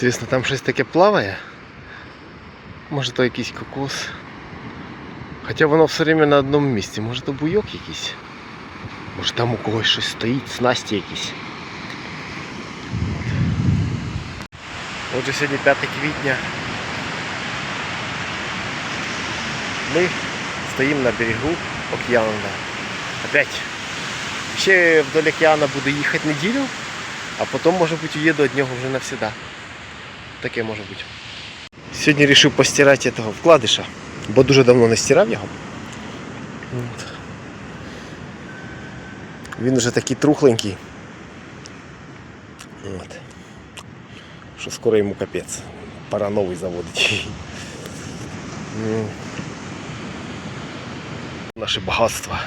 Інтересно, там щось таке плаває? Може то якийсь кокос. Хоча воно все время на одному місці. Може то буйок якийсь. Може там у когось щось стоїть, снасті якісь. Отже, сьогодні 5 квітня. Ми стоїмо на берегу океану. Опять. Ще вдоль океана буду їхати неділю, а потім, може бути, уїду від нього вже навсегда. Таке може бути. Сьогодні вирішив постирати того вкладиша, бо дуже давно не стирав його. От. Він вже такий трухленький. От. Що скоро йому капець. Пора новий заводити. Ну. Наше багатство.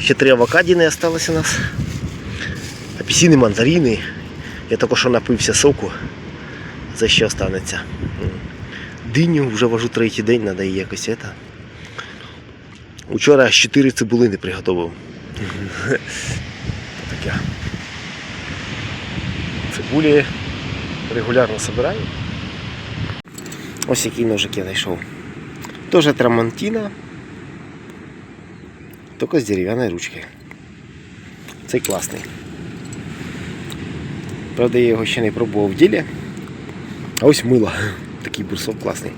Ще три авокадіни осталось у нас. Апельсини, мандарини. Я тільки що напився соку. Це ще останеться. Диню вже вожу третій день, треба її якось це. Учора аж 4 цибулини приготував. Таке. Цибулі регулярно збираю. Ось який ножик я знайшов. Тоже трамантіна. Тільки з дерев'яної ручки. Цей класний. Правда, я його ще не пробував в ділі. А ось мило. Такий брусок класний.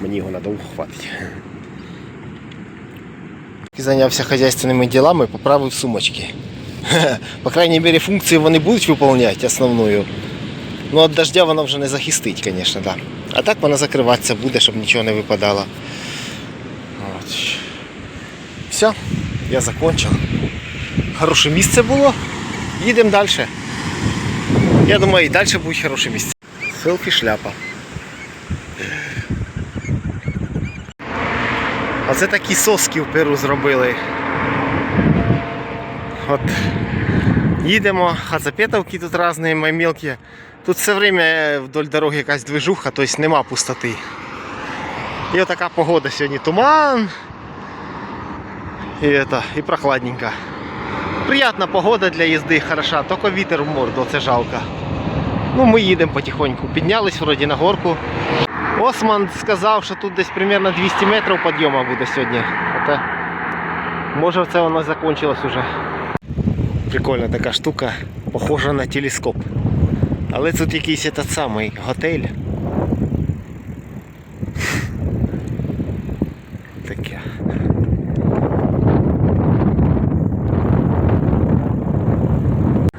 Мені його надовго хватить. Зайнявся хазяйственними ділами, поправив сумочки. По крайній мірі функції вони будуть виконувати основною. Ну від дождя вона вже не захистить, звісно, да. А так вона закриватися буде, щоб нічого не випадало. От. Все, я закончив. Хороше місце було. Їдемо далі. Я думаю, і далі будуть хороші місця. Селфі шляпа. Оце такі соски в Перу зробили. От їдемо, хацапетовки тут різні, мелкі. Тут все время вдоль дороги якась движуха, тобто нема пустоти. І отака погода сьогодні. Туман. І, это, і прохладненько. Приятна погода для їзди, хороша, тільки вітер в морду, це жалко. Ну, ми їдемо потихоньку. Піднялись вроді на горку. Осман сказав, що тут десь примерно 200 метрів підйому буде сьогодні. Оте, може це воно закінчилось вже. Прикольна така штука, похожа на телескоп. Але тут якийсь этот самий готель. Таке.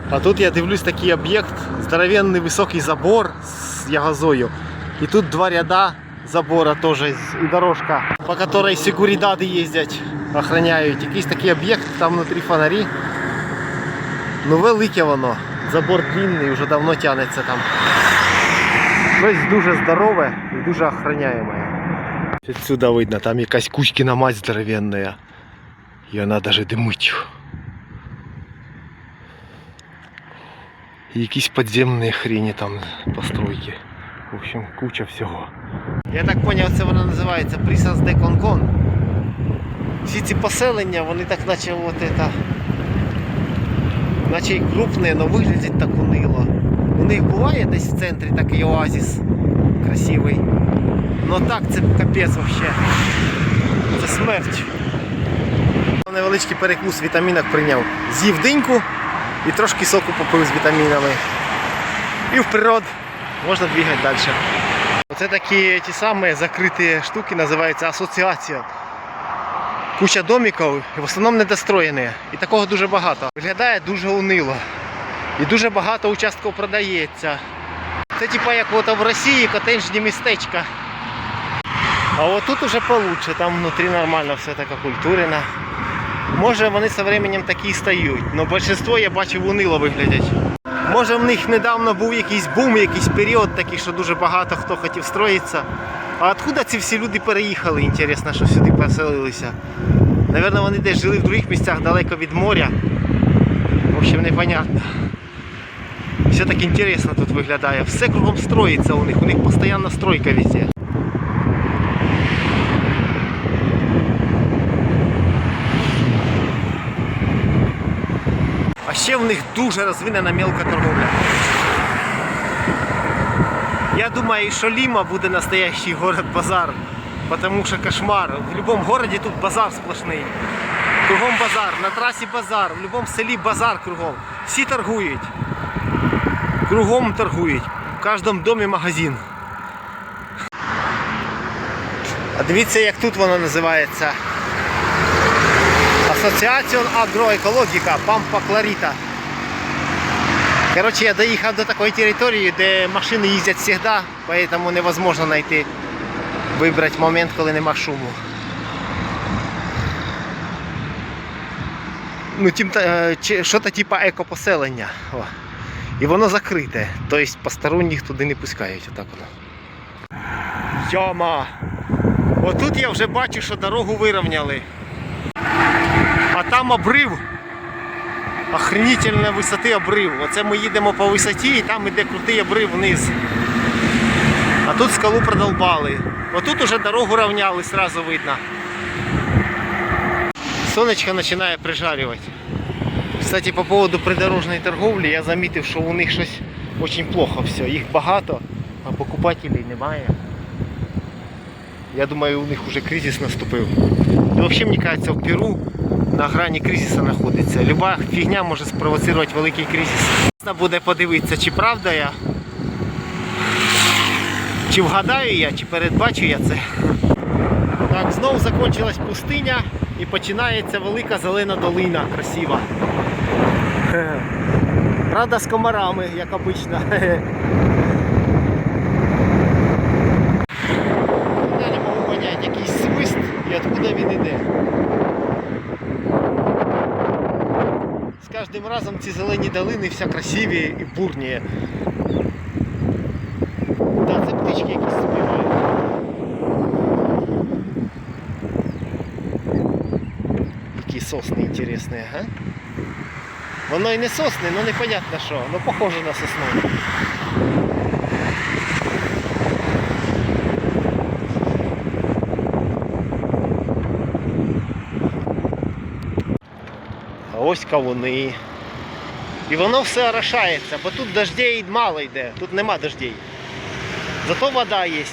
А тут я дивлюсь такий об'єкт, здоровенний високий забор з ягозою. І тут два ряда забора теж і дорожка, по которой секурідади їздять, охраняють. Якийсь такий об'єкт, там внутрі фонарі. Ну велике воно. Забор длинний, вже давно тягнеться там. Щось дуже здорове і дуже охраняєме. Отсюда видно, там якась кучкина мать здоровенная. І вона даже димить. Якісь підземні хрені там постройки. В общем, куча всього. Я так зрозумів, це воно називається Присас де Конкон. Всі ці поселення, вони так наче от это, наче й крупні, але виглядять так унило. У них буває десь в центрі такий оазіс красивий. Ну так це капець вообще. Це смерть. Невеличкий перекус вітамінок прийняв. З'їв диньку і трошки соку попив з вітамінами. І вперед можна двигати далі. Оце такі ті самі закриті штуки, називаються асоціація. Куча домиків, в основному недостроєні. І такого дуже багато. Виглядає дуже унило. І дуже багато участків продається. Це типа як от в Росії котеджні містечка. А от тут уже получше, там внутрі нормально все таке культурено. Може вони з часом такі і стають, але більшість я бачив унило виглядять. Може в них недавно був якийсь бум, якийсь період такий, що дуже багато хто хотів строїтися. А откуда ці всі люди переїхали? Інтересно, що сюди поселилися. Навірно, вони десь жили в других місцях далеко від моря. В общем, непонятно. Все так інтересно тут виглядає. Все кругом строїться у них, у них постійна стройка везде. Ще в них дуже розвинена мелка торговля. Я думаю, що Ліма буде настоящий город-базар. Потому що кошмар. В будь-якому городі тут базар сплошний. Кругом базар, на трасі базар, в будь-якому селі базар кругом. Всі торгують. Кругом торгують. В кожному домі магазин. А дивіться, як тут воно називається. Асоціаціон агроекологіка Пампа Кларіта. Коротше, я доїхав до такої території, де машини їздять завжди, тому невозможно знайти, вибрати момент, коли нема шуму. Ну, що-то типа екопоселення. О. І воно закрите. Тобто посторонніх туди не пускають. Отак воно. Йома! Отут я вже бачу, що дорогу вирівняли. Там обрив. Охренительної висоти обрив. Оце ми їдемо по висоті і там іде крутий обрив вниз. А тут скалу продолбали. Отут уже дорогу рівняли, сразу видно. Сонечко починає прижарювати. Кстати, по поводу придорожної торговлі я замітив, що у них щось дуже плохо все. Їх багато, а покупателей немає. Я думаю, у них вже кризис наступив. Ну, взагалі, мені кажеться, в Перу на грані кризису знаходиться. Люба фігня може спровоцирувати великий кризис. Можна буде подивитися, чи правда я, чи вгадаю я, чи передбачу я це. Так, знову закінчилась пустиня і починається велика зелена долина, красива. Правда, з комарами, як обично. Я не можу поняти, якийсь свист і откуда він іде. З кожним разом ці зелені долини все красиві і бурні. Так, це птички якісь співають. Які сосни інтересні, ага. Воно і не сосне, ну непонятно що, ну похоже на сосну. А ось кавуни. І воно все орошається, бо тут дождей мало йде, тут нема дождей. Зато вода є.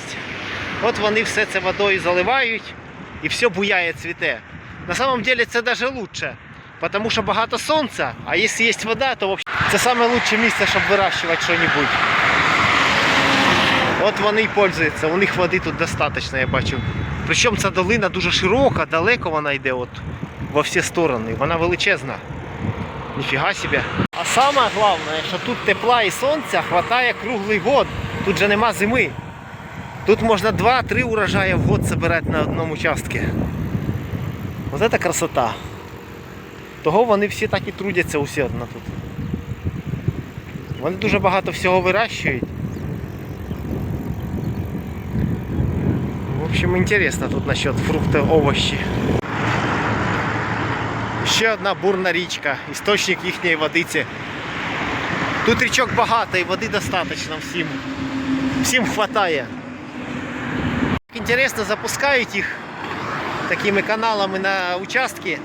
От вони все це водою заливають і все буяє цвіте. На самом деле це даже лучше, тому що багато сонця, а якщо є вода, то це лучше місце, щоб вирощувати щось. От вони й пользуються, у них води тут достатньо, я бачу. Причому ця долина дуже широка, далеко вона йде от, во всі сторони. Вона величезна. Ніфіга себе. А саме головне, що тут тепла і сонця хватає круглий год. Тут же нема зими. Тут можна 2-3 урожаї в год збирати на одному участку. Ось це красота. Того вони всі так і трудяться усердно тут. Вони дуже багато всього вирощують. В общем, интересно тут насчет фруктов, овощи. Ще одна бурна річка, істочник їхньої водиці. Тут річок багато і води достатньо всім. Всім хватає. Інтересно, запускають їх такими каналами на участки.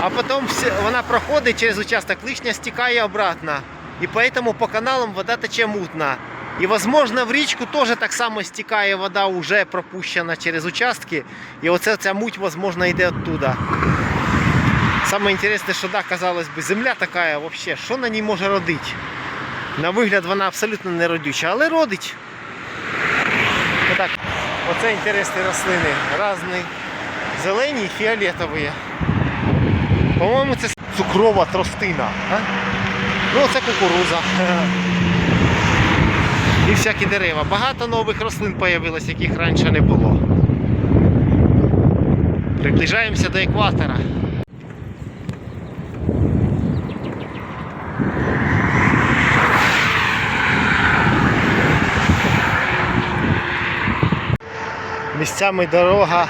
А потім вона проходить через участок, лишня стікає обратно. І поэтому по каналам вода тече мутна. І, возможно, в річку теж так само стікає вода, вже пропущена через участки. І оце ця муть, возможно, йде оттуда. Саме інтересне, що да, казалось би, земля така вообще, що на ній може родити? На вигляд вона абсолютно не родюча, але родить. Отак. Оце інтересні рослини. Разні зелені і фіолетові. По-моєму, це цукрова тростина. А? Ну, це кукуруза. І всякі дерева. Багато нових рослин з'явилось, яких раніше не було. Приближаємося до екватора. Місцями дорога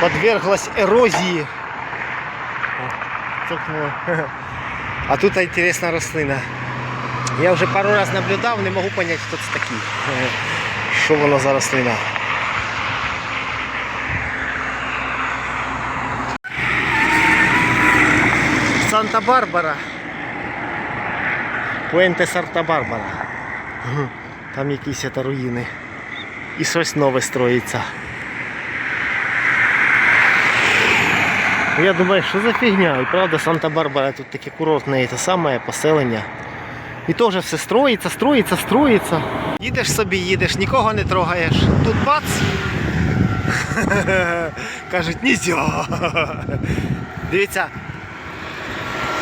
подверглась ерозії. О. А тут інтересна рослина. Я вже пару разів наблюдав, не можу зрозуміти, хто це такий. Що воно за рослина. Санта-Барбара. Пуенте Санта-Барбара. Там якісь це руїни. І щось нове строїться. Я думаю, що за фігня? І правда, Санта-Барбара тут таке курортне те саме поселення. І теж все строїться, строїться, строїться. Їдеш собі, їдеш, нікого не трогаєш. Тут бац. Кажуть, нельзя. Дивіться,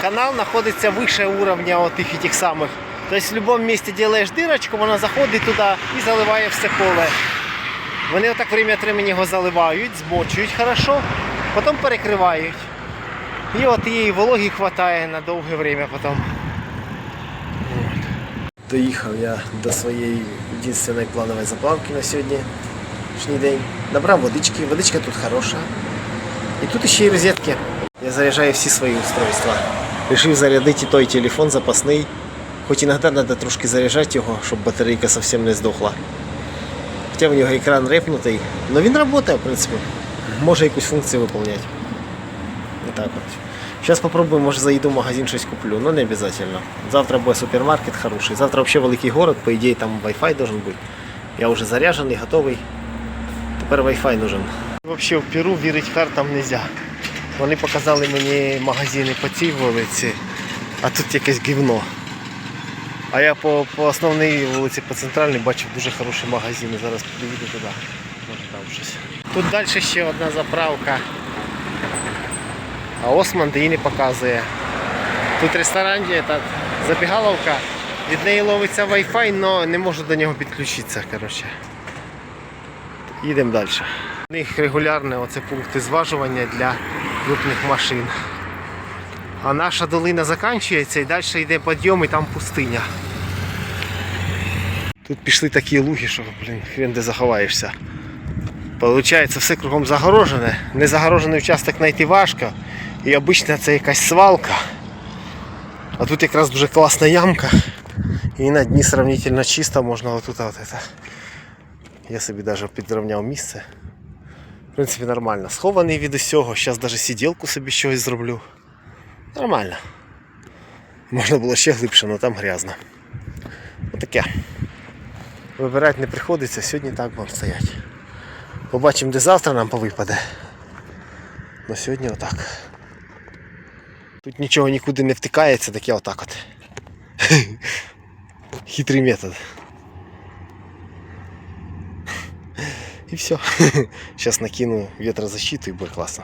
канал знаходиться вище уровня отих і тих самих. Тобто в будь-якому місці робиш дирочку, вона заходить туди і заливає все поле. Вони отак время времени його заливають, змочують хорошо, потім перекривають. І от її вологі вистачає на довге время потім. Доїхав я до своєї єдиної планової заправки на сьогоднішній день. Набрав водички, водичка тут хороша. І тут ще й розетки. Я заряджаю всі свої устройства. Рішив зарядити той телефон запасний. Хоч іноді треба трошки заряджати його, щоб батарейка зовсім не здохла. Хоча в нього екран репнутий, але він працює, в принципі. Може якусь функцію виконувати. Отак от. Зараз попробую, може заїду в магазин щось куплю, але не обов'язково. Завтра буде супермаркет хороший. Завтра взагалі великий город, по ідеї там Wi-Fi должен бути. Я вже заряджений, готовий. Тепер Wi-Fi нужен. Взагалі в Перу вірити картам не можна. Вони показали мені магазини по цій вулиці, а тут якесь гівно. А я по, по основній вулиці, по центральній бачив дуже хороші магазини. Зараз підійду туди. Може там щось. Тут далі ще одна заправка. А Осман її не показує. Тут ресторан, та забігаловка. Від неї ловиться Wi-Fi, але не можу до нього підключитися. Коротше. Їдемо далі. У них регулярні оце пункти зважування для крупних машин. А наша долина закінчується і далі йде підйом і там пустиня. Тут пішли такі луги, що блін, хрен де заховаєшся. Получається, все кругом загорожене. Незагорожений участок знайти важко. І обично це якась свалка. А тут якраз дуже класна ямка. І на дні сравнительно чисто можна отут от это. Я собі навіть підрівняв місце. В принципі, нормально. Схований від усього. Зараз навіть сиділку собі щось зроблю. Нормально. Можна було ще глибше, але там грязно. Отаке. Вибирати не приходиться, сьогодні так будемо стояти. Побачимо, де завтра нам повипаде. Ну сьогодні отак. Тут нічого нікуди не втикається, так я отак от. Хитрий метод. І все. Зараз накину ветрозащиту і буде класно.